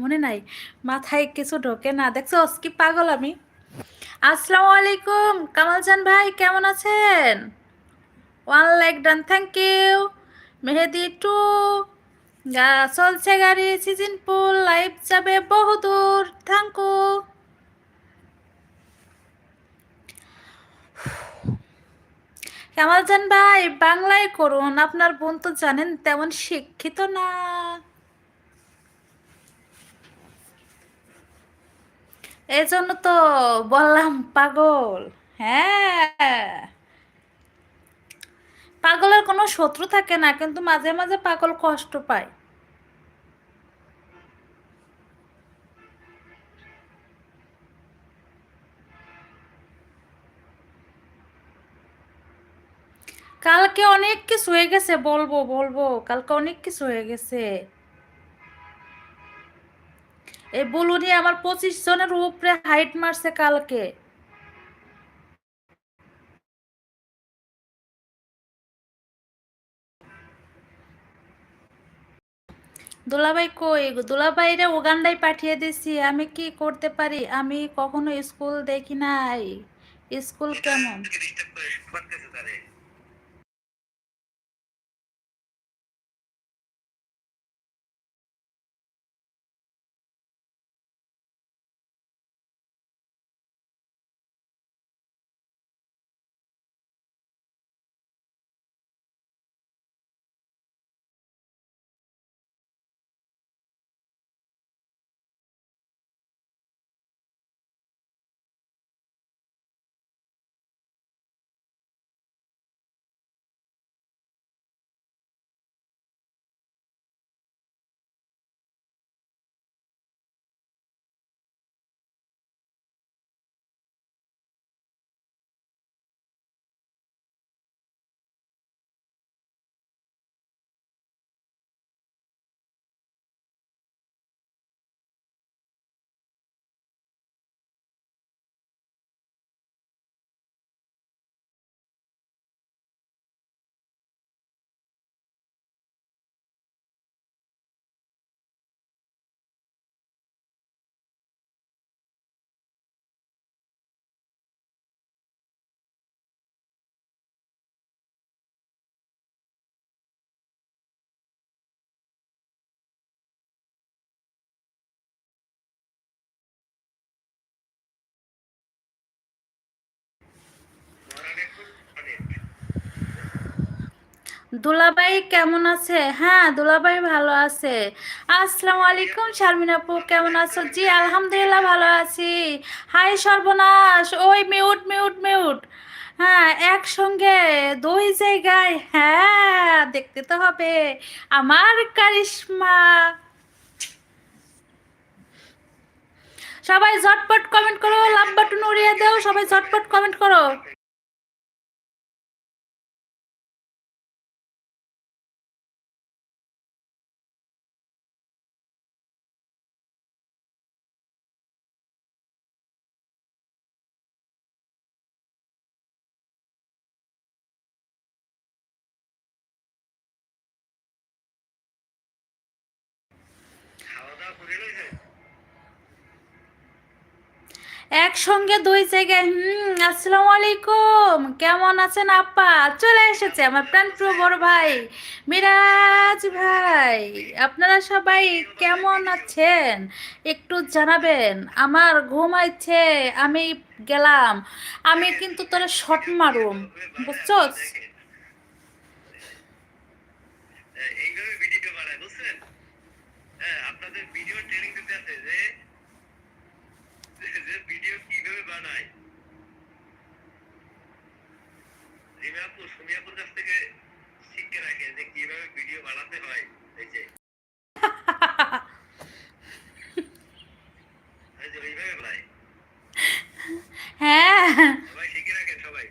মনে নাই। মাথায় কিছু ঢোকে না। দেখছ, কি পাগল আমি। আসসালামু আলাইকুম, কামাল কামালজান ভাই, কেমন আছেন? One like done thank you Mehedi too. চলছে গাড়ি সিজন পুল লাইভ যাবে বহুদূর। থ্যাংক ইউ কামালজান ভাই, বাংলায় করুন। আপনার বোন তো জানেন, তেমন শিক্ষিত না। এই জন্য তো বললাম পাগল। হ্যাঁ। পাগলের কোনো শত্রু থাকে না, কিন্তু মাঝে মাঝে পাগল কষ্ট পায়। কালকে অনেক কিছু হয়ে গেছে, বলব বলব। কালকে অনেক কিছু হয়ে গেছে। এই বলুনি আমার পঁচিশ জনের উপরে হাইট মারছে কালকে। দুলাভাই কই? দুলাভাইরে ওগান্ডায় পাঠিয়ে দিছি, আমি কি করতে পারি? আমি কখনো স্কুল দেখি নাই। স্কুল কেমন? দুলাভাই কেমন আছে? হ্যাঁ দুলাভাই ভালো আছে। আসসালামু আলাইকুম, শারমিন আপু, কেমন আছো? জি, আলহামদুলিল্লাহ ভালো আছি। হাই, সর্বনাশ। ওই মিউট মিউট মিউট। হ্যাঁ একসঙ্গে দুই জায়গায়। হ্যাঁ দেখতে তো হবে। আমার কারিশমা। সবাই ঝটপট কমেন্ট করো, লাভ বাটন উড়িয়ে দাও। সবাই ঝটপট কমেন্ট করো। একসঙ্গে দুই জায়গায়, হুম, আসসালামু আলাইকুম। কেমন আছেন আপা? চলে এসেছে আমার প্রাণ প্রিয় বড় ভাই, মিরাজ ভাই। আপনারা সবাই কেমন আছেন? একটু জানাবেন, আমার ঘুমাইছে আমি গেলাম। আমি কিন্তু তোরা শট মারুম বুঝছ বুঝছেন? হ্যাঁ আপনাদের ভিডিও ট্রেনিং দিতে আছে যে বানায়। রিমা সুমিয়াপুর কাছ থেকে শিখে রাখে যে কীভাবে ভিডিও বানাতে হয়। এই যে। হ্যাঁ। সবাই শিখে রাখেন সবাই।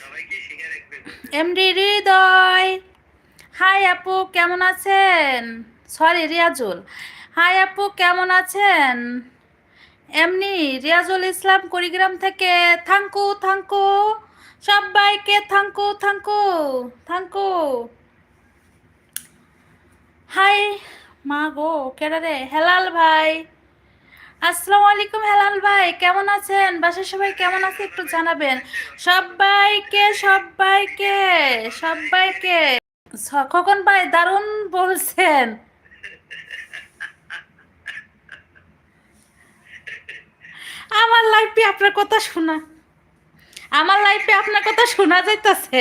সবাইকে শিখে রাখবেন এমডি হৃদয়। হাই আপু কেমন আছেন? সরি রিয়াজুল। হাই আপু কেমন আছেন? এমনি রিয়াজুল ইসলাম কুড়িগ্রাম থেকে থাঙ্কু থাঙ্কু। সবাইকে thank you thank you thank you. Hi, মা গো কেডা রে হেলাল ভাই। আসসালামু আলাইকুম, হেলাল ভাই। কেমন আছেন? বাসার সবাই কেমন আছে একটু জানাবেন। সবাইকে সবাইকে সবাইকে। খোকন ভাই, দারুণ বলছেন। আমার লাইফে আপনার কথা শোনা। আমার লাইফে আপনার কথা শোনা যাইতেছে।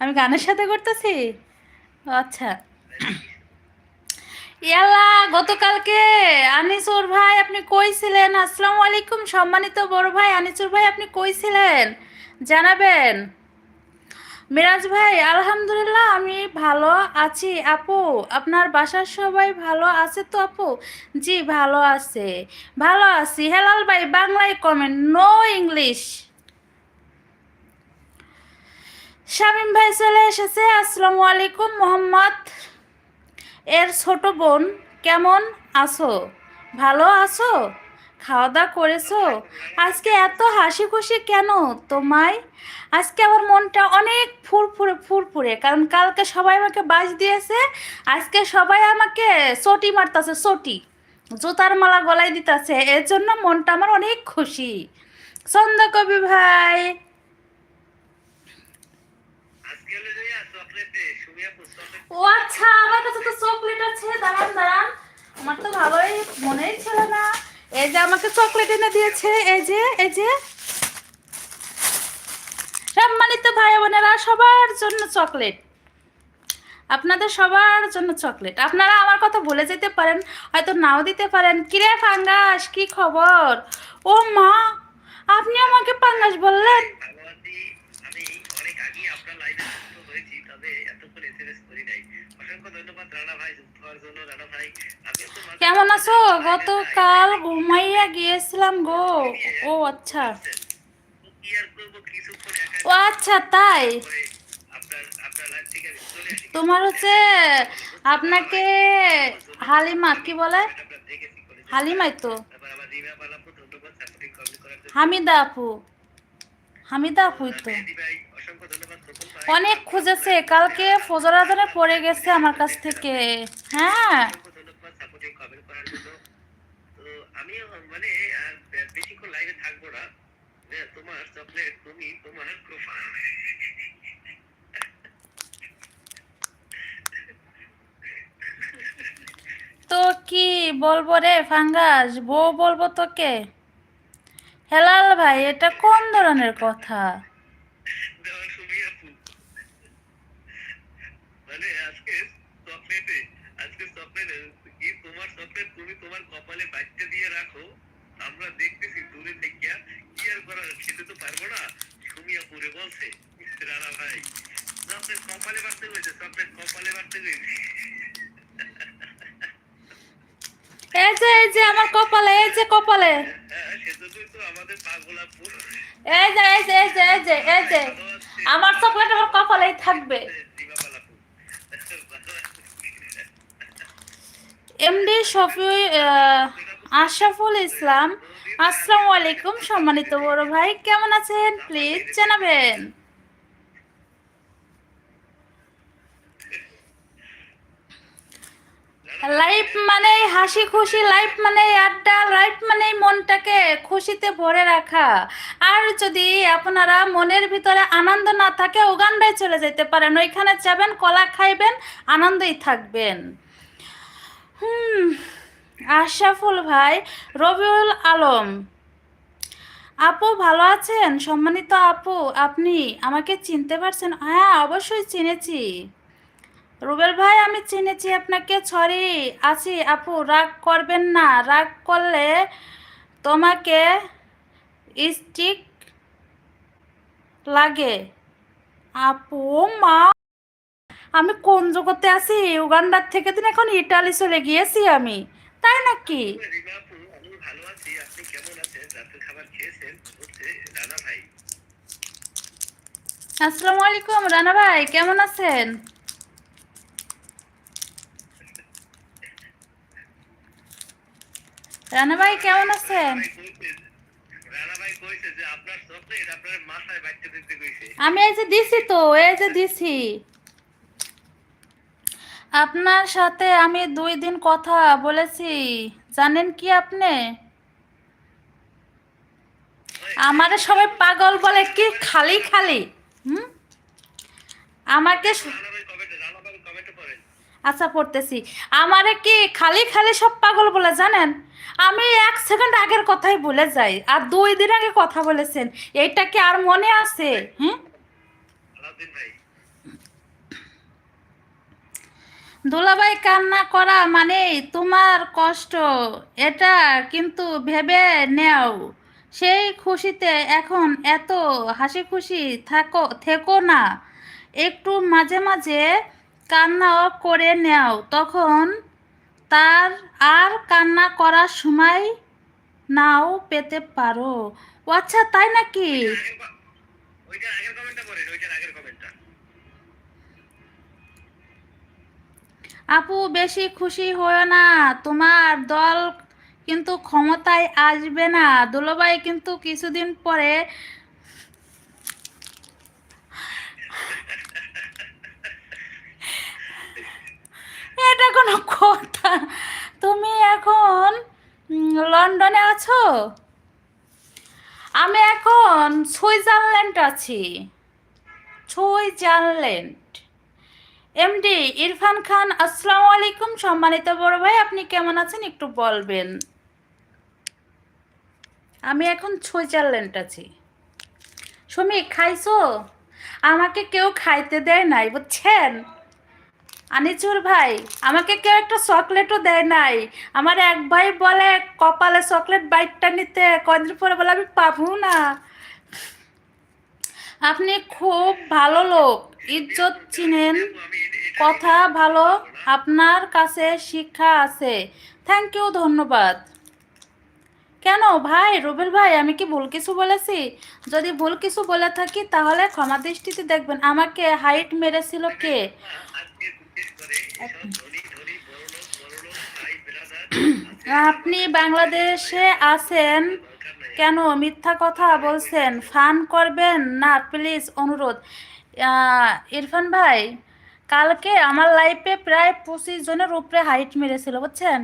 আমি গানের সাথে করতেছি? আচ্ছা। ইয়াল্লা গতকালকে আনিসুর ভাই আপনি কইছিলেন আসসালামু আলাইকুম সম্মানিত বড় ভাই আনিসুর ভাই আপনি কইছিলেন? জানাবেন। মিরাজ ভাই, আলহামদুলিল্লাহ আমি ভালো আছি। আপু, আপনার বাসার সবাই ভালো আছে তো আপু? জি, ভালো আছে। ভালো আছি। হেলাল ভাই, বাংলায় কমেন্ট নো ইংলিশ শামিম ভাই চলে এসেছে, আসসালামু আলাইকুম, মোহাম্মদ। এর ছোট বোন, কেমন আছো? ভালো আছো? খাওয়া দাওয়া করেছ? আজকে এত হাসি খুশি কেন তোমায়? আজকে আমার মনটা অনেক ফুরফুরে ফুরফুরে কারণ কালকে সবাই আমাকে বাজ দিয়েছে আজকে সবাই আমাকে চটি মারতাছে চটি। জুতার মালা গলায় দিতেছে এর জন্য মনটা আমার অনেক খুশি। সন্ধ্যা কবি ভাই। ও আচ্ছা আমার কাছে তো চকলেট আছে দাঁড়ান দাঁড়ান। আমার তো ভালোই মনে এই যে আমাকে চকলেট এনে দিয়েছে, এই যে এই যে। সম্মানিত ভাই বোনেরা, সবার জন্য চকলেট আপনাদের সবার জন্য চকলেট আপনারা আমার কথা ভুলে যেতে পারেন, হয়তো নাও দিতে পারেন। কিরে ফাঙ্গাস কি খবর? ও মা, আপনি আমাকে পাঙ্গাস বললেন ভালো আছি আমি অনেক আগে আপনার লাইভে যুক্ত হয়েছি তবে এতক্ষণ এসএমএস করি নাই অসংখ্য ধন্যবাদ রানা ভাই যুক্ত হওয়ার জন্য রানা ভাই আমি তো মাঝে কেমন আছো? গতকাল ঘুমাইয়া গিয়েছিলাম গো। ও আচ্ছা। ও আচ্ছা তাই? তোমার হচ্ছে আপনাকে হালিমা, কি বলে? হালিমাই তো। হামিদা আপু। হামিদা আপুই তো মেহেদি ভাই অসংখ্য ধন্যবাদ খোকন ভাই অনেক খুঁজেছে। কালকে ফজর আদানে পড়ে গেছে আমার কাছ থেকে। হ্যাঁ। তো কি বলব রে ফাঙ্গাস? বউ বলব তোকে? হেলাল ভাই, এটা কোন ধরনের কথা দেওয়া সুমি আপু মানে আজকে চকলেটে আজকে চকলেটে কি তোমার চকলেট তুমি তোমার কপালে বাচ্চা দিয়ে রাখো আমরা দেখতেছি দূরে থেকে কি আর করার খেতে তো পারব না। সুমি আপুরে বলছে রানা ভাই চকলেট কপালে বাড়তে হয়েছে চকলেট কপালে বাড়তে হয়েছে। এই যে এই যে আমার কপালে এই যে কপালে। হ্যাঁ এই যে এই যে এই যে এই যে আমার চকলেট আমার কপালেই থাকবে দিবাপাল আপু এমডি শফি আশরাফুল ইসলাম, আসসালামু আলাইকুম সম্মানিত বড় ভাই, কেমন আছেন? প্লিজ জানাবেন। লাইফ মানে হাসি খুশি লাইফ মানে আড্ডা লাইফ মানে মনটাকে খুশিতে ভরে রাখা। আর যদি আপনারা মনের ভিতরে আনন্দ না থাকে, উগান্ডায় চলে যেতে পারেন। ওইখানে যাবেন, কলা খাইবেন, আনন্দই থাকবেন। হুম ভাই, রবিউল আলম। আপু ভালো আছেন? সম্মানিত আপু, আপনি আমাকে চিনতে পারছেন? হ্যাঁ অবশ্যই চিনেছি। রুবেল ভাই, আমি চিনেছি আপনাকে সরি আছি। আপু, রাগ করবেন না, রাগ করলে তোমাকে স্টিক লাগে। আপু, মা আমি কোন জগতে আছি? উগান্ডার থেকে দিন এখন ইটালি চলে গিয়েছি আমি। তাই নাকি? আসসালামু আলাইকুম, রানা ভাই, কেমন আছেন? রানা ভাই, কেমন আছেন? আমি এই যে দিছি তো, এই যে দিছি। আপনার সাথে আমি দুই দিন কথা বলেছি, জানেন কি আপনি? আমারে সবাই পাগল বলে কি খালি খালি? হুম? আমাকে আচ্ছা পড়তেছি। আমারে কি খালি খালি সব পাগল বলে জানেন? আমি এক সেকেন্ড আগের কথাই বলে যাই, আর দুই দিন আগে কথা বলেছেন, এইটা কি আর মনে আছে? হুম? ভাই দুলাভাই কান্না করা মানে তোমার কষ্ট, এটা কিন্তু ভেবে নেও। সেই খুশিতে এখন এত হাসি খুশি থাকো, থেকো না। একটু মাঝে মাঝে কান্নাও করে নেও, তখন তার আর কান্না করার সময় নাও পেতে পারো। আচ্ছা তাই নাকি? আগের কমেন্টটা আগের কমেন্টটা আপু, বেশি খুশি হয়েও না। তোমার দল কিন্তু ক্ষমতায় আসবে না। দুলোবাই কিন্তু কিছুদিন পরে এটা কোনো কথা। তুমি এখন লন্ডনে আছো? আমি এখন সুইজারল্যান্ড আছি। সুইজারল্যান্ড। এমডি ইরফান খান, আসসালামু আলাইকুম সম্মানিত বড় ভাই, আপনি কেমন আছেন? একটু বলবেন। আমি এখন সুইজারল্যান্ড আছি। সুমি, খাইছো? আমাকে কেউ খাইতে দেয় নাই, বুঝছেন? আনিচুর ভাই, আমাকে কেউ একটা চকলেটও দেয় নাই। আমার এক ভাই বলে, কপালে চকলেট বাইকটা নিতে কদিন পরে বলে, আমি পাবো না। আপনি খুব ভালো লোক। ইজ্জত চিনেন। কথা ভালো। আপনার কাছে শিক্ষা আছে। থ্যাংক ইউ ধন্যবাদ। কেন? ভাই, রুবেল ভাই, আমি কি ভুল কিছু বলেছি? যদি ভুল কিছু বলে থাকি, তাহলে ক্ষমা দৃষ্টিতে দেখবেন। আমাকে হাইট মেরেছিল কে? আপনি বাংলাদেশে আছেন। কেন মিথ্যা কথা বলছেন? ফান করবেন? না, প্লিজ, অনুরোধ। ইরফান ভাই, কালকে আমার লাইফে প্রায় পঁচিশ জনের উপরে হাইট মেরেছিল, বুঝছেন?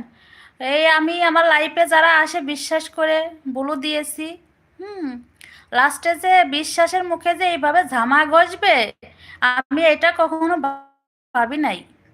এই আমি আমার লাইফে যারা আসে বিশ্বাস করে বলু দিয়েছি। হুম, লাস্টে যে বিশ্বাসের মুখে যে এইভাবে ঝামা গসবে আমি এটা কখনো ভাবি নাই।